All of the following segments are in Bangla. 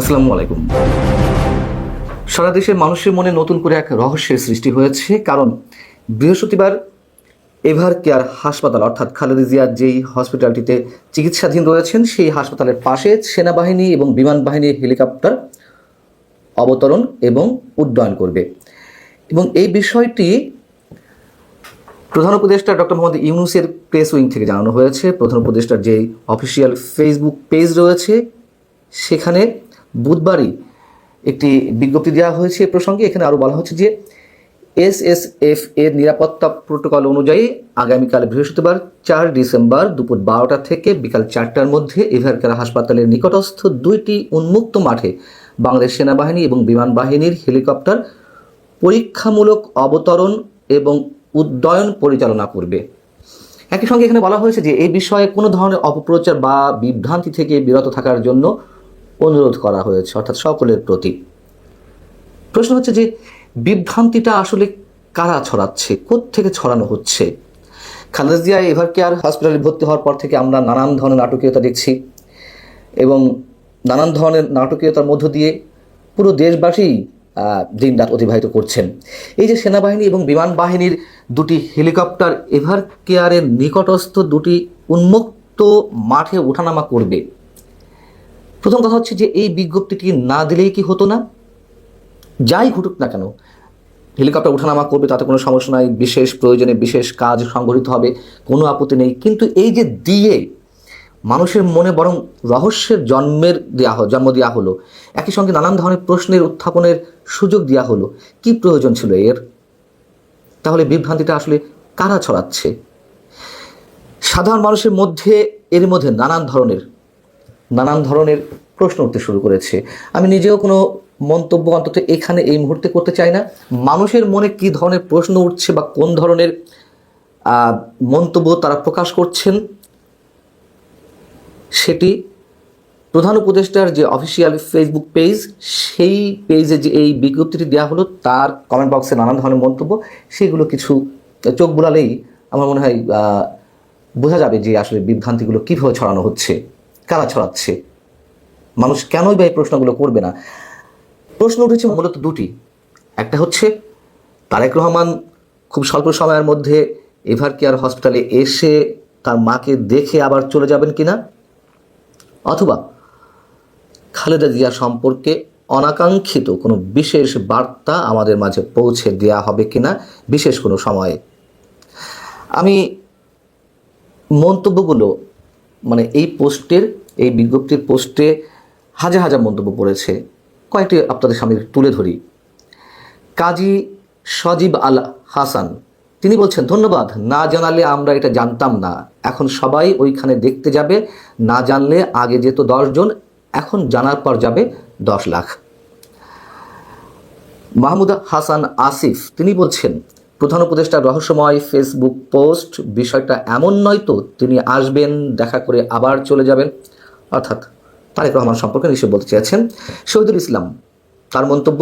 আসসালামু আলাইকুম। সারা দেশের মানুষের মনে নতুন করে এক রহস্যের সৃষ্টি হয়েছে, কারণ বৃহস্পতিবার এভার কেয়ার হাসপাতাল, অর্থাৎ খালেদা জিয়ার যেই হসপিটালটিতে চিকিৎসাধীন রয়েছেন, সেই হাসপাতালের পাশে সেনাবাহিনী এবং বিমান বাহিনীর হেলিকপ্টার অবতরণ এবং উড্ডয়ন করবে। এবং এই বিষয়টি প্রধান উপদেষ্টা ডক্টর মোহাম্মদ ইউনুসের প্রেস উইং থেকে জানানো হয়েছে। প্রধান উপদেষ্টার যে অফিসিয়াল ফেসবুক পেজ রয়েছে, সেখানে বুধবারই একটি বিজ্ঞপ্তি দেওয়া হয়েছে এ প্রসঙ্গে। এখানে আরও বলা হচ্ছে যে, এস এস এফ এর নিরাপত্তা প্রোটোকল অনুযায়ী আগামীকাল বৃহস্পতিবার চার ডিসেম্বর দুপুর বারোটা থেকে বিকাল চারটার মধ্যে এভারকার হাসপাতালের নিকটস্থ দুইটি উন্মুক্ত মাঠে বাংলাদেশ সেনাবাহিনী এবং বিমান বাহিনীর হেলিকপ্টার পরীক্ষামূলক অবতরণ এবং উড্ডয়ন পরিচালনা করবে। একই সঙ্গে এখানে বলা হয়েছে যে এই বিষয়ে কোনো ধরনের অপপ্রচার বা বিভ্রান্তি থেকে বিরত থাকার জন্য অনুরোধ করা হয়েছে অর্থাৎ সকলের প্রতি। প্রশ্ন হচ্ছে যে বিভ্রান্তিটা আসলে কারা ছড়াচ্ছে? থেকে ছড়ানো হচ্ছে? খালেদা এভার কেয়ার হসপিটালে ভর্তি হওয়ার পর থেকে আমরা নানান ধরনের নাটকীয়তা দেখছি এবং নানান ধরনের নাটকীয়তার মধ্য দিয়ে পুরো দেশবাসী আহ, দিনরাত অতিবাহিত করছেন। এই যে সেনাবাহিনী এবং বিমান বাহিনীর দুটি হেলিকপ্টার এভার কেয়ারের নিকটস্থ দুটি উন্মুক্ত মাঠে ওঠানামা করবে? প্রথম কথা হচ্ছে যে এই বিজ্ঞপ্তিটি না দিলেই কি হতো না? যাই ঘটুক না কেন, হেলিকপ্টার ওঠানামা করবে তাতে কোনো সমস্যা নাই, বিশেষ প্রয়োজনে বিশেষ কাজ সংগঠিত হবে, কোনো আপত্তি নেই। কিন্তু এই যে দিয়ে মানুষের মনে বরং রহস্যের জন্মের দেওয়া হলো জন্ম দেওয়া হলো, একই সঙ্গে নানান ধরনের প্রশ্নের উত্থাপনের সুযোগ দেওয়া হলো, কি প্রয়োজন ছিল এর? তাহলে বিভ্রান্তিটা আসলে কারা ছড়াচ্ছে? সাধারণ মানুষের মধ্যে, এর মধ্যে নানান ধরনের নানান ধরনের প্রশ্ন উঠতে শুরু করেছে। আমি নিজেও কোনো মন্তব্য অন্তত এখানে এই মুহূর্তে করতে চাই না। মানুষের মনে কি ধরনের প্রশ্ন উঠছে বা কোন ধরনের মন্তব্য তারা প্রকাশ করছেন, সেটি প্রধান উপদেষ্টার যে অফিসিয়াল ফেসবুক পেজ, সেই পেজে যে এই বিজ্ঞপ্তিটি দেওয়া হলো, তার কমেন্ট বক্সে নানান ধরনের মন্তব্য, সেগুলো কিছু চোখ বুলালেই আমার মনে হয় বোঝা যাবে যে আসলে বিভ্রান্তিগুলো কীভাবে ছড়ানো হচ্ছে। কারা ছড়াচ্ছে? মানুষ কেনই বা এই প্রশ্নগুলো করবে না? প্রশ্ন উঠেছে মূলত দুটি। একটা হচ্ছে, তারেক রহমান খুব স্বল্প সময়ের মধ্যে এভার কেয়ার হসপিটালে এসে তার মাকে দেখে আবার চলে যাবেন কি না অথবা, খালেদা জিয়া সম্পর্কে অনাকাঙ্ক্ষিত কোনো বিশেষ বার্তা আমাদের মাঝে পৌঁছে দেওয়া হবে কি না বিশেষ কোনো সময়ে। আমি মন্তব্যগুলো মানে এই পোস্টের, এই বিজ্ঞপ্তির পোস্টে হাজার হাজার মন্তব্য পড়েছে। কয়েকটি আপনাদের সামনে তুলে ধরি। কাজী সজীব আল হাসান, তিনি বলছেন, ধন্যবাদ, না জানালে আমরা এটা জানতাম না। এখন সবাই ওইখানে দেখতে যাবে। না জানলে আগে যেত দশজন এখন জানার পর যাবে দশ লাখ। মাহমুদ হাসান আসিফ, তিনি বলছেন প্রধান উপদেষ্টার রহস্যময় ফেসবুক পোস্ট, বিষয়টা এমন নয় তো, তিনি আসবেন, দেখা করে আবার চলে যাবেন। অর্থাৎ তারেক রহমান সম্পর্কে নিশ্চয় বলতে চেয়েছেন। শহীদুল ইসলাম, তার মন্তব্য,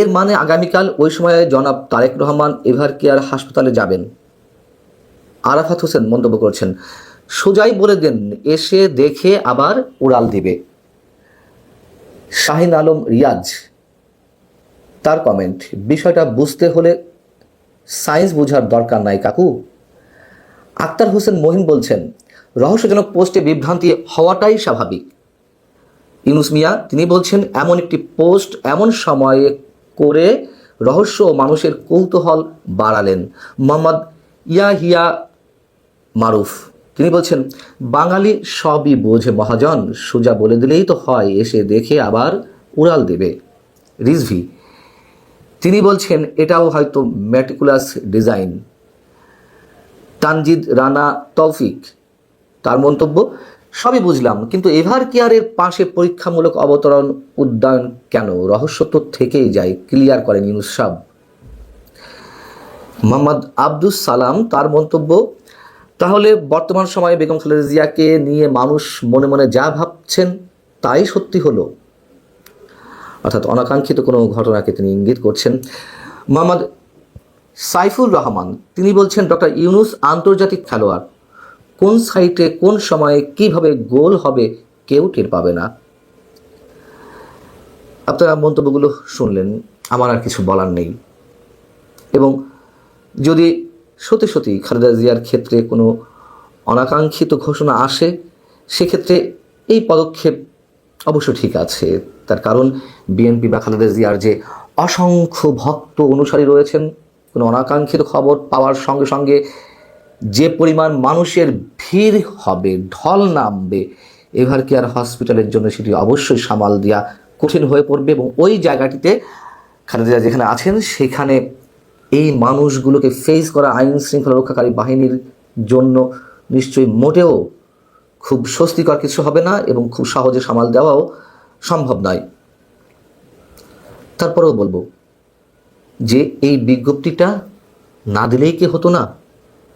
এর মানে আগামীকাল ওই সময়ে জনাব তারেক রহমান এভার কেয়ার হাসপাতালে যাবেন। আরাফাত হোসেন মন্তব্য করছেন, সোজাই বলে দেন, এসে দেখে আবার উড়াল দিবে। শাহিন আলম রিয়াজ, তার কমেন্ট বিষয়টা বুঝতে হলে সায়েন্স বোঝার দরকার নাই, কাকু। আক্তার হোসেন মহিন বলছেন, রহস্যজনক পোস্টে বিভ্রান্তি হওয়াটাই স্বাভাবিক। ইউনুস মিয়া, তিনি বলছেন, এমন একটি পোস্ট এমন সময়ে করে রহস্য ও মানুষের কৌতূহল বাড়ালেন। মোহাম্মদ ইয়াহিয়া মারুফ, তিনি বলছেন, বাঙালি সবই বোঝে, মহাজন। সোজা বলে দিলেই তো হয়, এসে দেখে আবার উড়াল দেবে। রিজভি তিনি বলছেন, এটাও হয়তো ম্যাটিকুলাস ডিজাইন তানজিদ রানা তৌফিক, তার মন্তব্য, সবই বুঝলাম, কিন্তু এভার কেয়ারের পাশে পরীক্ষামূলক অবতরণ উদ্যান কেন? রহস্য তো থেকেই যায়, ক্লিয়ার করেন ইউনুস সাহ মোহাম্মদ আব্দুস সালাম, তার মন্তব্য, তাহলে বর্তমান সময়ে বেগম খালেদা জিয়াকে নিয়ে মানুষ মনে মনে যা ভাবছেন, তাই সত্যি হলো? অর্থাৎ অনাকাঙ্ক্ষিত কোনো ঘটনাকে তিনি ইঙ্গিত করছেন। মোহাম্মদ সাইফুর রহমান, তিনি বলছেন, ডক্টর ইউনুস আন্তর্জাতিক খেলোয়াড়, কোন সাইটে, কোন সময়ে কীভাবে গোল হবে কেউ টের পাবে না? আপনারা মন্তব্যগুলো শুনলেন, আমার আর কিছু বলার নেই। এবং যদি সত্যি সত্যি খালেদা জিয়ার ক্ষেত্রে কোনো অনাকাঙ্ক্ষিত ঘোষণা আসে, সেক্ষেত্রে এই পদক্ষেপ অবশ্য ঠিক আছে। তার কারণ। বিএনপি বা খালেদা জিয়ার যে অসংখ্য ভক্ত অনুসারী রয়েছেন, কোনো অনাকাঙ্ক্ষিত খবর পাওয়ার সঙ্গে সঙ্গে যে পরিমাণ মানুষের ভিড় হবে, ঢল নামবে, এভার কেয়ার হসপিটালের জন্য সেটি অবশ্যই সামাল দেওয়া কঠিন হয়ে পড়বে এবং ওই জায়গাটিতে খালেদা যেখানে আছেন, সেখানে এই মানুষগুলোকে ফেস করা আইন শৃঙ্খলা রক্ষাকারী বাহিনীর জন্য নিশ্চয়ই মোটেও খুব স্বস্তিকর কিছু হবে না এবং খুব সহজে সামাল দেওয়াও সম্ভব নয়। তারপরেও বলব যে এই বিজ্ঞপ্তিটা না দিলেই কি হতো না?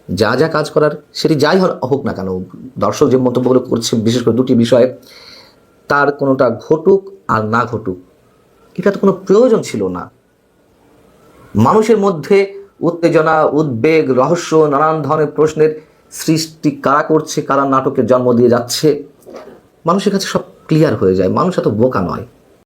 যা যা কাজ করার সেটি যাই হোক না কেন, দর্শক যে মন্তব্যগুলো করছে, বিশেষ করে দুটি বিষয়ে, তার কোনোটা ঘটুক আর না ঘটুক, এটা তো কোনো প্রয়োজন ছিল না। মানুষের মধ্যে উত্তেজনা, উদ্বেগ, রহস্য, নানান ধরনের প্রশ্নের সৃষ্টি কারা করছে, কারা নাটকের জন্ম দিয়ে যাচ্ছে, মানুষের কাছে সব ক্লিয়ার হয়ে যায়। মানুষ এত বোকা নয়।